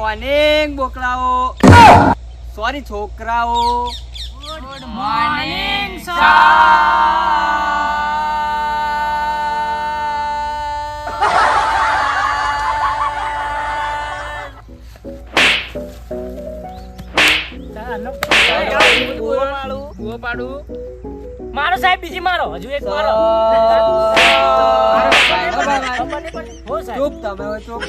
Morning બોકડાઓ. Sorry છોકરાઓ. Good morning મારો સાહેબ બીજી મારો. હજુ એક મારો. ચૂપ તમે હવે ચૂપ.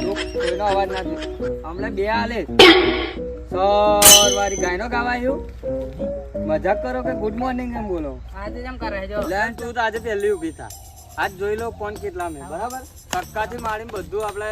ચૂપ કોઈનો અવાજ ના થયો. હમણાં બે આલે સર વારી ગાયનો ગાવાયું. મજાક કરો કે ગુડ મોર્નિંગ એમ બોલો? આજે જેમ કરે જો. લેન તું તો આજે પહેલી ઊભી થા. આજ જોઈ લો કોણ કેટલા મેં. બરાબર? કક્કાથી માળીને બધું આપણે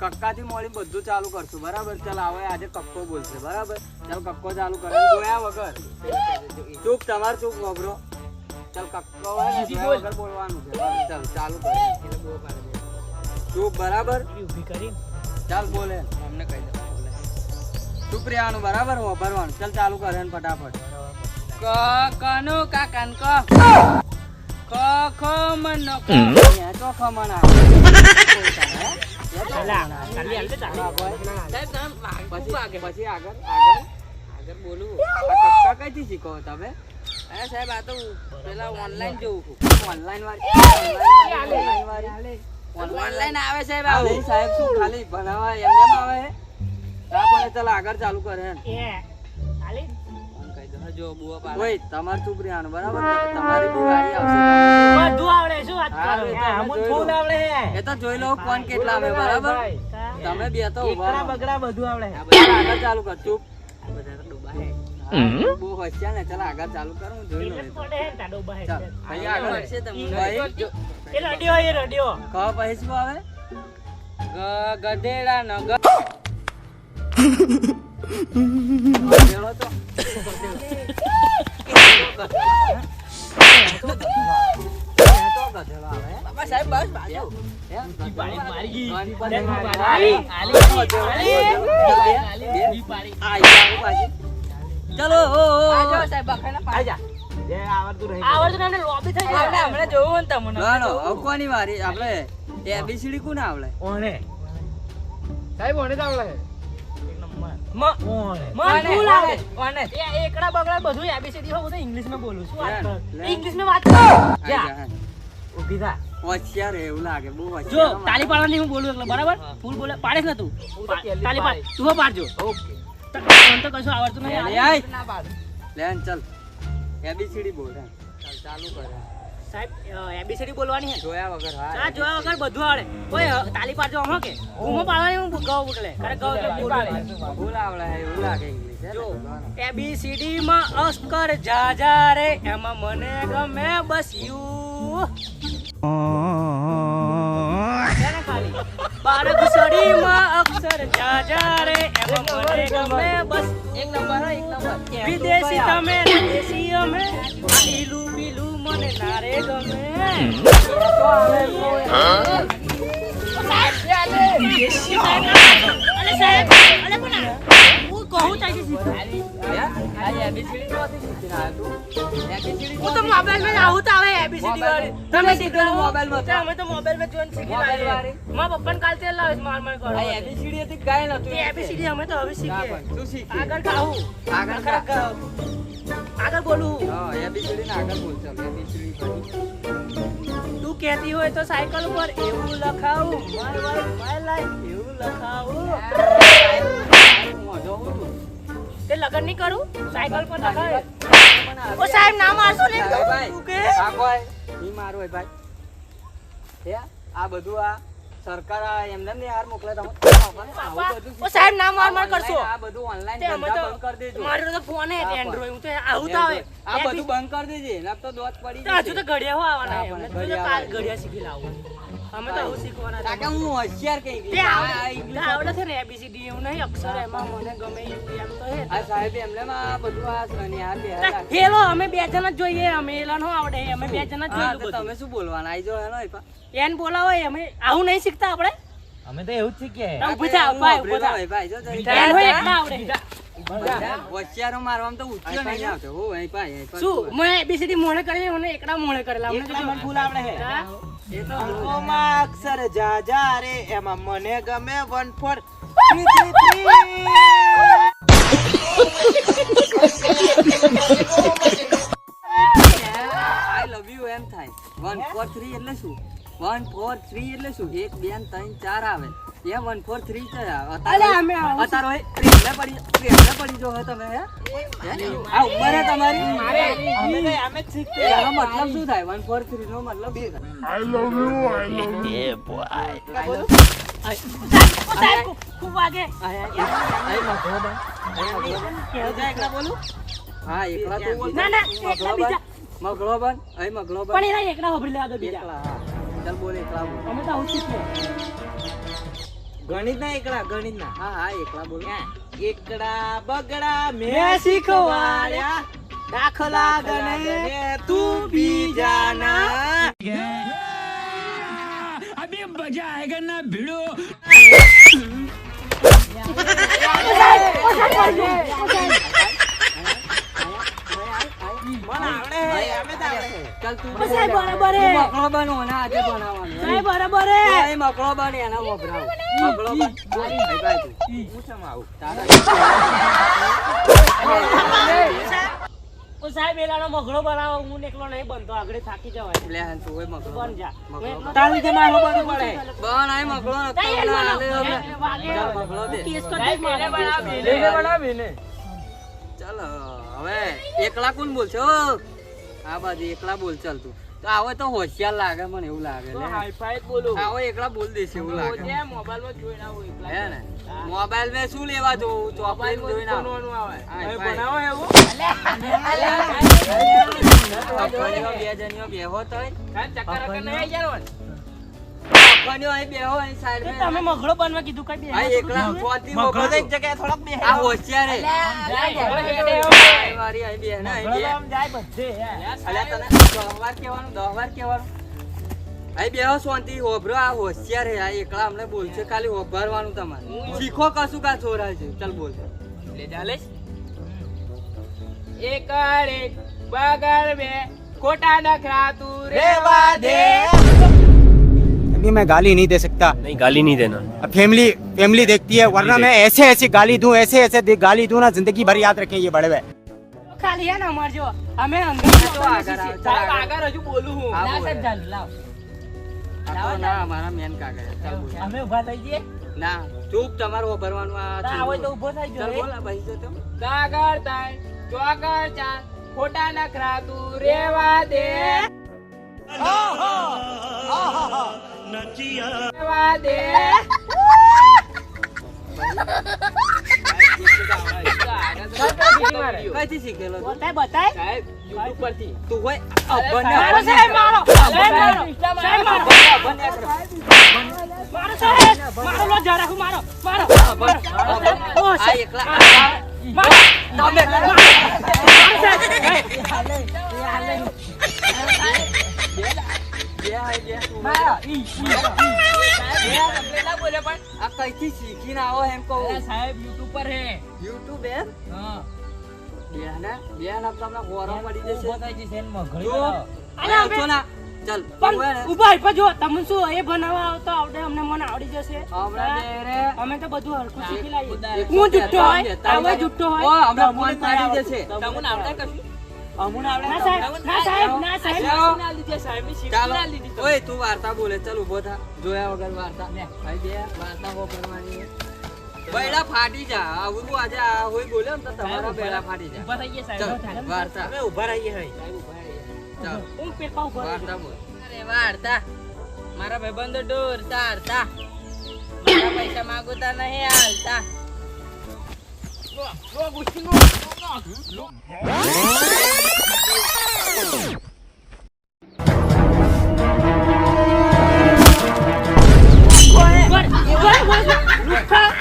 કક્કાથી મોળી બધું ચાલુ કરશું. બરાબર? ચાલ હવે આજે કક્કો બોલશે. બરાબર? ચાલ કક્કો ચાલુ કરે. જોયા વગર. ચૂપ તમારે ચૂપ વાપરો ચાલ કક્કો જોયા બોલવાનું છે. ચાલ ચાલુ કરે. તું બરાબર? ઊભી કરી. ચાલ બોલે. અમને કહી દે તું પ્રિયાનું બરાબર હો ભરવાનું. ચાલ ચાલુ કરે ને ફટાફટ. ક કનો કાકન ક. ક ખ મન ક. તો ચાલી હાલ ચાલી. પછી પછી આગળ આગળ. આગળ બોલું કઈ થી શીખો તમે? અરે સાહેબ આ તો પેલા ઓનલાઈન જોઉં છું. ઓનલાઈન વાળી. ઓનલાઈન આવે સાહેબ આવે. સાહેબ શું ખાલી ભણાવવા એમ એમ આવે? હા પણ ચાલ આગળ ચાલુ કરે તમારે ચૂપ રહેવાનું બરાબર? તમારી બી આવશે બધું આવડે શું વાત કરો? એ તો હે, અમે અમુન જોયું. ફૂલ આવડે. એ તો જોઈ લો કોણ કેટલા આવે બરાબર? તમે બે તો બગડા બધું આવડે. આગળ ચાલુ કર ચૂપ. બધા બધા તો ડૂબા હે હા, બહુ હોશિયાર ને ચાલ આગળ ચાલુ કર હું જોઈ લઉં પડે તાડો બાહેર ચાલ આગળ મળશે તમને. ભાઈ એ રડ્યો એ રડ્યો. કહો પછી શું આવે? ગધેડા ન ગધેડો તો. મારી ચલો. ઓ, ઓ, ઓ. આ જો સાહેબ બખાને પાડી આવડતું ને લોબી થઈ આપણે જોવું ને તમને. ગણો, હવે કોની વારી આપણે એબીસીડી કોને આવડે? ઓને સાહેબ ઓને તો આવડે. મ ઓને મન ઓને, ફૂલ ઓને, આવડે ઓને. એ એકડા બગડા બધું એબીસીડી હો બોલું જા. જા, જો તાલી પાડવાની હું બરાબર? ફૂલ બોલે. પાડે ને તું? પા- તાલી પાડ. તું પાડજો. ઓકે. મને તો કશું હા. કે હું એબીસીડી માં અસ્કર જા રે, એમાં મને ગમે બસ યુ બાળક સડીમાં અક્ષર જા જા રે. એમાં મને ગમે બસ. એક નંબર એક નંબર. વિદેશી તમે દેશી અમે. લીલું પીલું મને નારે ગમે. અલે સાહેબ અલે? હું કહું તાજી શીખવાડી. હે? તું? મોબાઈલમાં આવું તો આવે ABCD વાળી. તમે શીખવાડો. મોબાઈલમાં તો? અમે તો મોબાઈલમાં જોઈને શીખી મોબાઈલ. વાળી? મારા પપ્પાને કાલથી લાવે છે માર માર કરો. ABCD હતી કે કાંઈ નહોતું? તે ABCD અમે તો હવે શીખીએ. તું શીખી. આગળ ગાવું. આગળ આગળ બોલું હા, ABCD ને આગળ બોલ ચાલ, પછી. તું કહેતી હોય તો સાયકલ ઉપર એવું લખાવું માય વાઈફ માય લાઈફ એવું લખાવું. તે લગન નહીં કરું? સાયકલ પર લગાય. ઓ સાહેબ ના મારશો ને? ભાઈ, ભાઈ. તું કે? આ કોઈ? ઈ મારું ભાઈ. હે? આ બધું આ સરકાર આ એમને ને યાર મોકલે તમે. ઓ સાહેબ ના માર માર કરશો. આ બધું ઓનલાઈન ધંધા બંધ કરી દેજો. મારો તો ફોન હે એન્ડ્રોઈડ હું તો આવું તો આવે. આ બધું બંધ કરી દેજે નક તો દોત પડી જશે. હજુ તો ઘડિયા હો આવવાના હા, છે. તો કાલ ઘડિયા શીખી લાવું. અમે તો આવું શીખવાના કાકા હું હોશિયાર કઈ ગઈ આ આવડે છે. ને એબીસીડી એવું નહીં અક્ષર એમાં મને ગમે એમ તો હે આ સાહેબ એમને માં આ સની આ બે. હેલો અમે બે જણ જ જોઈએ અમે એલા નો આવડે અમે બે જણ જ જોઈએ તમે શું બોલવાના? આઈ જો હેલો એન બોલાવો અમે આવું નહીં શીખતા આપણે? અમે તો એવું જ શીખીએ. તમે પૂછા ભાઈ ભાઈ, જો જરી. એકલા આવડે. હોશિયારો મારવામાં તો ઊંચો નહીં આવતો. હો, અહીં પા, શું? મેં ABCD મોઢે કરેલી મને એકડા કરેલા. અમને તો ફૂલ આવડે હે. એ તો અંકોમાં અક્ષર જા જા રે એમાં મને ગમે one four three three I love you એમ થાય. વન ફોર થ્રી એટલે શું? વન ફોર થ્રી એટલે શું? એક બે ત્રણ ચાર આવે. એ વન ફોર થ્રી છે. અલે અમે આવું અતારો હે પ્રેમને પડી પ્રેમને પડી જો તમે હે? હે? આ ઉંમર હે તમારી? મારે અમે અમે શીખતે એનો મતલબ શું થાય? વન ફોર થ્રી નો મતલબ હા એકલા તું ના, ના, એકલા બન. બીજા. મગળો બન આય મગળો બન પણ એના એકલા હોભરી લેવા દો બીજા. એકલા હા ચાલ બોલે એકલા બોલ અમે તો આવું શીખીએ ગણિત ના એકલા ગણિત ના હા હા એકલા બોલ એકડા બગડા મે શીખવાડ્યા દાખલા ગણે તું બીજાના મને આવડે હે અમે તો આવડે હે ચાલ તું ઓ બોલ. સાહેબ એલાનો મઘડો બનાવો. હું નીકળો નહીં બનતો. આગળ થાકી જવાય. લે તું હોય બન. જા. તાર બનવું પડે. બન. આય નતો દે. દઈશ મારે. ચાલ હવે એકલા કોણ બોલ છો આ બાજુ એકલા બોલ ચાલ તું. તો આવે તો હોશિયાર લાગે મને એવું લાગે લે. હાઈફાઈ બોલો બોલું. આવો એકલા બોલ દેશે એવું લાગે. મોબાઈલમાં જોઈને આવો એકલા હે ને? મોબાઈલ મેં શું લેવા જોઉં ચોપાઈ જોઈને આવો. બનાવો એવું? બે જણીઓ બેહો તોય. ચક્કર નહીં યાર અફઘાનીઓ અહીં બેહો અહીં side તે તમે મઘડો બનવા કીધું કઈ બે અહીં એકલા ફોનથી મોકલો તો. જગ્યાએ થોડોક બે આ હોશિયાર. હે. વારી અહીં બેહ ને અહીં બેહ. જાય બધે અલ્યા તને દહ વાર કહેવાનું, દહ વાર કહેવાનું. અહીં બેહો શાંતિ હોભરો આ હોશિયાર હે આ એકલા અમને બોલશે ખાલી હોભરવાનું તમારે. શીખો કશું કા છોરા છે? ચાલ બોલ. લે ચાલે એકડ એક બગડ બે ખોટા નખરા તું રેવા દે. अभी मैं गाली नहीं दे सकता नहीं गाली नहीं देना अब फैमिली फैमिली देखती है वरना मैं ऐसे ऐसे गाली दूं ऐसे ऐसे दे- गाली दूं ना जिंदगी भर याद रखें ये बड़े हुए ખાલી હે ને અમાર જો અમે અંગ્રેજી તો બોલવાનું આગળ આવ, શીખીએ. ચાલ સાહેબ આગળ. આગળ હજુ બોલું હું હા, ના, બોલ. સાહેબ ચાલુ, લાવ. આ તો ના અમારા મેન કાકા છે. ચાલ બોલ અમે ઊભા થઈ જઈએ ના ચૂપ તમારું હોભરવાનું આ ના છોકરો. હોય તો ઊભો થઈ ચાલ જાઓ બોલ આ ભાઈ જો તો. કાગળ તાણ ચોકર ચાર ખોટા નખરા તું રેવા દે રેવા દે કઈથી શીખેલો બતાય બતાય સાહેબ યુટ્યુબ પરથી તું હોય મારો સાહેબ. મારો સાહેબ મારો સાહેબ મારો સાહેબ મારો લો જરા હું મારો મારો ઓ સાહેબ એકલા મારો તમે મારો સાહેબ બે આય શીખીને આવો એમ કહું સાહેબ યુટ્યુબ પર હે યુટ્યુબ એમ હા બેહના બેહના તમને ગોરમ પડી જશે ઊભો જશે ને મઘડી જો બનાવો. અલા, અમે- છો ના ચાલ પણ તું હે ને, ઊભા ઊભા જો તમને શું એ બનાવવા આવતો આવડે અમને મને આવડી જશે અમે તો બધું હરખું શીખી એક હું જુઠ્ઠો હોય જુઠ્ઠો હોય ઓ, હમણાં તમને પાડી જશે. તમને આવડે કશું તો. વાર્તા બોલે. ચાલ ઊભો થા. જોયા વગર વાર્તા. ભાઈ વાર્તા હો કરવાની. બેડા ફાટી જા. આવું તું આજે આ હોય બોલ્યો ને તો તમારા બેડા ફાટી જા. ઊભા થઈ સાહેબ. વાર્તા. અમે ઊભા રહીએ હઈ ચાલ. હું પેપા ઊભો વાર્તા બોલ. અરે વાર્તા. મારા ભાઈબંધો દોરતા હારતા મારા પૈસા માંગતા નહીં હાલતા. ઉપર ઉપર લો લુખ્ખા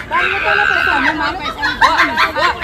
બારીઓ તો ના પૈસા અમે મારા પૈસા Run.